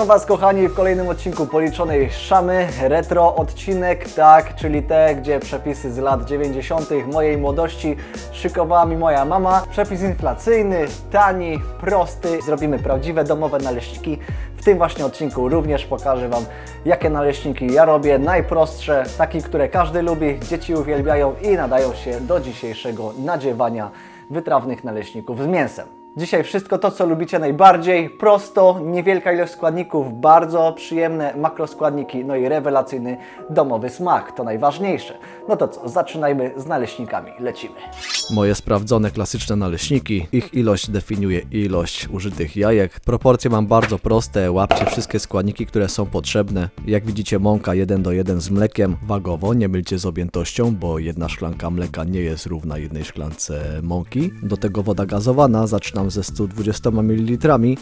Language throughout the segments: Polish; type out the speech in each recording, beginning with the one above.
Witam Was kochani w kolejnym odcinku policzonej Szamy, retro odcinek, tak, czyli te, gdzie przepisy z lat 90. mojej młodości szykowała mi moja mama. Przepis inflacyjny, tani, prosty, zrobimy prawdziwe domowe naleśniki. W tym właśnie odcinku również pokażę Wam, jakie naleśniki ja robię, najprostsze, takie, które każdy lubi, dzieci uwielbiają i nadają się do dzisiejszego nadziewania wytrawnych naleśników z mięsem. Dzisiaj wszystko to, co lubicie najbardziej. Prosto, niewielka ilość składników, bardzo przyjemne makroskładniki, no i rewelacyjny domowy smak. To najważniejsze. No to co, zaczynajmy z naleśnikami. Lecimy. Moje sprawdzone klasyczne naleśniki. Ich ilość definiuje ilość użytych jajek. Proporcje mam bardzo proste. Łapcie wszystkie składniki, które są potrzebne. Jak widzicie, mąka 1 do 1 z mlekiem. Wagowo, nie mylcie z objętością, bo jedna szklanka mleka nie jest równa jednej szklance mąki. Do tego woda gazowana. Zaczynam ze 120 ml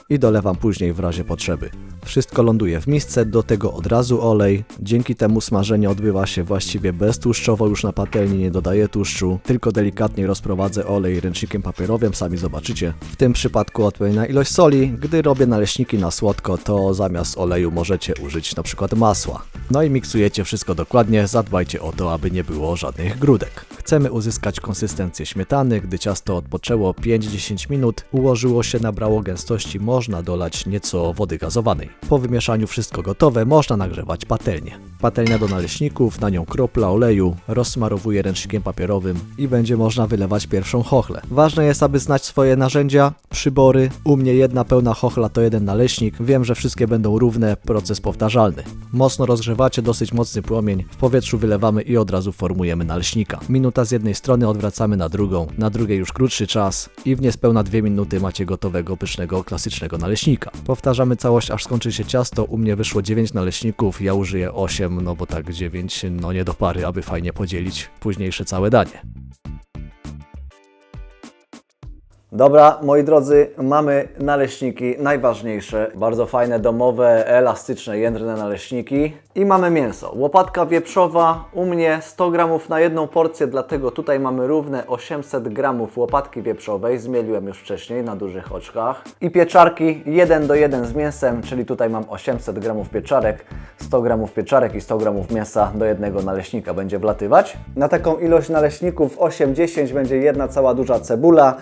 i dolewam później w razie potrzeby. Wszystko ląduje w misce, do tego od razu olej. Dzięki temu smażenie odbywa się właściwie beztłuszczowo, już na patelni nie dodaję tłuszczu, tylko delikatnie rozprowadzę olej ręcznikiem papierowym, sami zobaczycie. W tym przypadku odpowiednia ilość soli. Gdy robię naleśniki na słodko, to zamiast oleju możecie użyć na przykład masła. No i miksujecie wszystko dokładnie, zadbajcie o to, aby nie było żadnych grudek. Chcemy uzyskać konsystencję śmietany, gdy ciasto odpoczęło 5-10 minut, ułożyło się, nabrało gęstości, można dolać nieco wody gazowanej. Po wymieszaniu wszystko gotowe, można nagrzewać patelnię. Patelnia do naleśników, na nią kropla oleju, rozsmarowuję ręcznikiem papierowym i będzie można wylewać pierwszą chochlę. Ważne jest, aby znać swoje narzędzia, przybory. U mnie jedna pełna chochla to jeden naleśnik, wiem, że wszystkie będą równe, proces powtarzalny. Mocno rozgrzewacie, dosyć mocny płomień, w powietrzu wylewamy i od razu formujemy naleśnika. Minuta z jednej strony odwracamy na drugą, na drugiej już krótszy czas i w niespełna dwie minuty macie gotowego, pysznego, klasycznego naleśnika. Powtarzamy całość, aż skończy się ciasto. U mnie wyszło 9 naleśników, ja użyję 8, no bo tak 9, no nie do pary, aby fajnie podzielić późniejsze całe danie. Dobra, moi drodzy, mamy naleśniki najważniejsze, bardzo fajne, domowe, elastyczne, jędrne naleśniki. I mamy mięso. Łopatka wieprzowa, u mnie 100 gramów na jedną porcję, dlatego tutaj mamy równe 800 gramów łopatki wieprzowej, zmieliłem już wcześniej na dużych oczkach. I pieczarki 1 do 1 z mięsem, czyli tutaj mam 800 gramów pieczarek, 100 gramów pieczarek i 100 gramów mięsa do jednego naleśnika będzie wlatywać. Na taką ilość naleśników 8-10 będzie jedna cała duża cebula,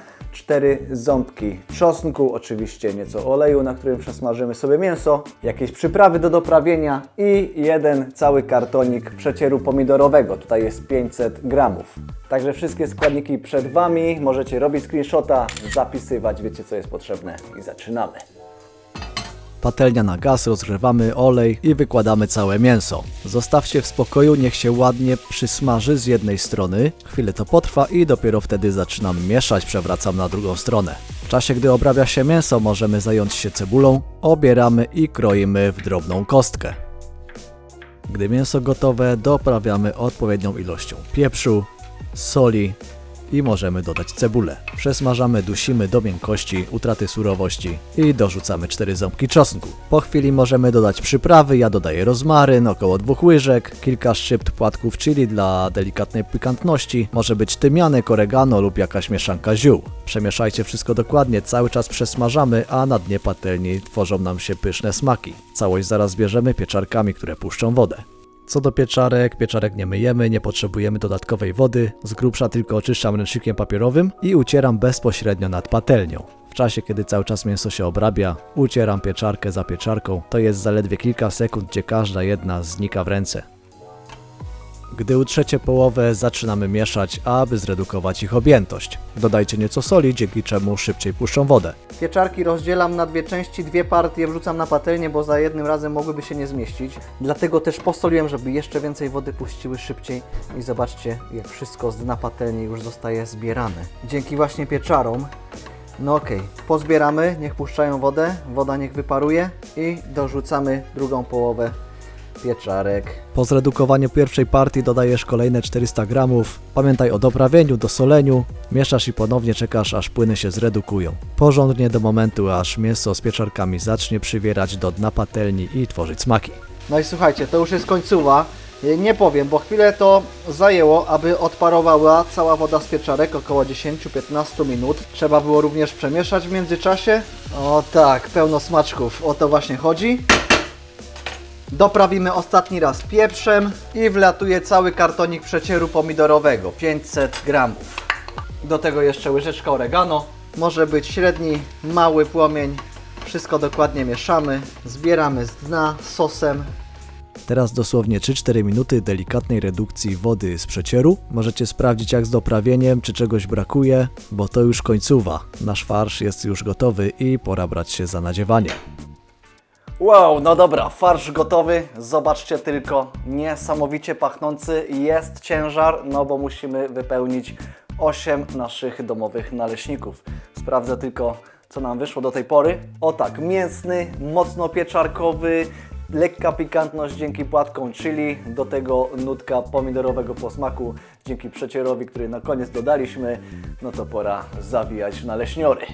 cztery ząbki czosnku, oczywiście nieco oleju, na którym przesmażymy sobie mięso, jakieś przyprawy do doprawienia i jeden cały kartonik przecieru pomidorowego. Tutaj jest 500 gramów. Także wszystkie składniki przed Wami. Możecie robić screenshota, zapisywać, wiecie co jest potrzebne i zaczynamy. Patelnia na gaz, rozgrzewamy olej i wykładamy całe mięso. Zostawcie w spokoju, niech się ładnie przysmaży z jednej strony. Chwilę to potrwa i dopiero wtedy zaczynam mieszać, przewracam na drugą stronę. W czasie, gdy obrabia się mięso, możemy zająć się cebulą, obieramy i kroimy w drobną kostkę. Gdy mięso gotowe, doprawiamy odpowiednią ilością pieprzu, soli i możemy dodać cebulę. Przesmażamy, dusimy do miękkości, utraty surowości i dorzucamy 4 ząbki czosnku. Po chwili możemy dodać przyprawy, ja dodaję rozmaryn, około 2 łyżek, kilka szczypt płatków chili dla delikatnej pikantności, może być tymianek, oregano lub jakaś mieszanka ziół. Przemieszajcie wszystko dokładnie, cały czas przesmażamy, a na dnie patelni tworzą nam się pyszne smaki. Całość zaraz bierzemy pieczarkami, które puszczą wodę. Co do pieczarek, pieczarek nie myjemy, nie potrzebujemy dodatkowej wody, z grubsza tylko oczyszczam ręcznikiem papierowym i ucieram bezpośrednio nad patelnią. W czasie, kiedy cały czas mięso się obrabia, ucieram pieczarkę za pieczarką, to jest zaledwie kilka sekund, gdzie każda jedna znika w ręce. Gdy utrzecie połowę, zaczynamy mieszać, aby zredukować ich objętość. Dodajcie nieco soli, dzięki czemu szybciej puszczą wodę. Pieczarki rozdzielam na dwie części, dwie partie wrzucam na patelnię, bo za jednym razem mogłyby się nie zmieścić. Dlatego też posoliłem, żeby jeszcze więcej wody puściły szybciej. I zobaczcie, jak wszystko z dna patelni już zostaje zbierane. Dzięki właśnie pieczarom. No okej, pozbieramy, niech puszczają wodę, woda niech wyparuje i dorzucamy drugą połowę pieczarek. Po zredukowaniu pierwszej partii dodajesz kolejne 400 gramów. Pamiętaj o doprawieniu, dosoleniu. Mieszasz i ponownie czekasz, aż płyny się zredukują. Porządnie do momentu, aż mięso z pieczarkami zacznie przywierać do dna patelni i tworzyć smaki. No i słuchajcie, to już jest końcowa. E, Nie powiem, bo chwilę to zajęło, aby odparowała cała woda z pieczarek, około 10-15 minut. Trzeba było również przemieszać w międzyczasie. O tak, pełno smaczków, o to właśnie chodzi. Doprawimy ostatni raz pieprzem i wlatuje cały kartonik przecieru pomidorowego, 500 gramów. Do tego jeszcze łyżeczka oregano. Może być średni, mały płomień. Wszystko dokładnie mieszamy, zbieramy z dna sosem. Teraz dosłownie 3-4 minuty delikatnej redukcji wody z przecieru. Możecie sprawdzić jak z doprawieniem, czy czegoś brakuje, bo to już końcowa. Nasz farsz jest już gotowy i pora brać się za nadziewanie. Wow, no dobra, farsz gotowy. Zobaczcie tylko, niesamowicie pachnący. Jest ciężar, no bo musimy wypełnić 8 naszych domowych naleśników. Sprawdzę tylko, co nam wyszło do tej pory. O tak, mięsny, mocno pieczarkowy, lekka pikantność dzięki płatkom chili, do tego nutka pomidorowego posmaku dzięki przecierowi, który na koniec dodaliśmy. No to pora zawijać naleśniory.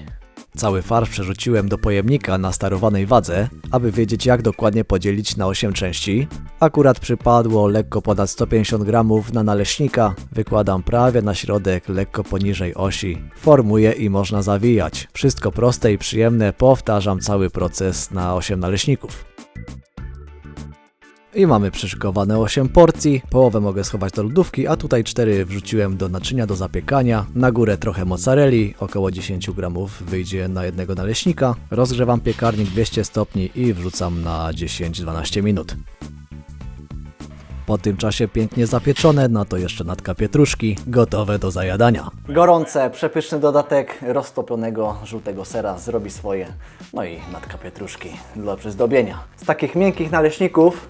Cały farsz przerzuciłem do pojemnika na starowanej wadze, aby wiedzieć jak dokładnie podzielić na 8 części. Akurat przypadło lekko ponad 150 gramów na naleśnika, wykładam prawie na środek, lekko poniżej osi. Formuję i można zawijać. Wszystko proste i przyjemne, powtarzam cały proces na 8 naleśników. I mamy przyszykowane 8 porcji, połowę mogę schować do lodówki, a tutaj 4 wrzuciłem do naczynia do zapiekania. Na górę trochę mozzarelli, około 10 gramów wyjdzie na jednego naleśnika. Rozgrzewam piekarnik 200 stopni i wrzucam na 10-12 minut. Po tym czasie pięknie zapieczone, na to jeszcze natka pietruszki, gotowe do zajadania. Gorące, przepyszny dodatek roztopionego żółtego sera zrobi swoje. No i natka pietruszki dla przyzdobienia. Z takich miękkich naleśników,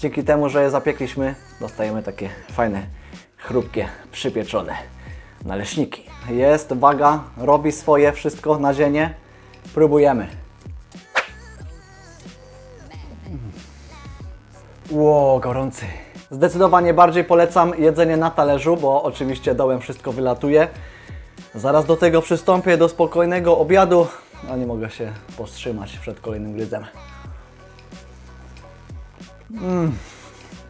dzięki temu, że je zapiekliśmy, dostajemy takie fajne, chrupkie, przypieczone naleśniki. Jest, waga, robi swoje wszystko na ziemię. Próbujemy. Ło, gorący. Zdecydowanie bardziej polecam jedzenie na talerzu, bo oczywiście dołem wszystko wylatuje. Zaraz do tego przystąpię do spokojnego obiadu, a nie mogę się powstrzymać przed kolejnym gryzem. Mm.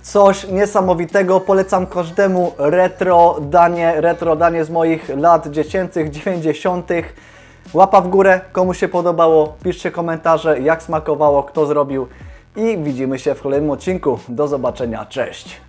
Coś niesamowitego, polecam każdemu retro danie, retro danie z moich lat dziecięcych, 90. Łapa w górę, komu się podobało, piszcie komentarze, jak smakowało, kto zrobił i widzimy się w kolejnym odcinku. Do zobaczenia, cześć!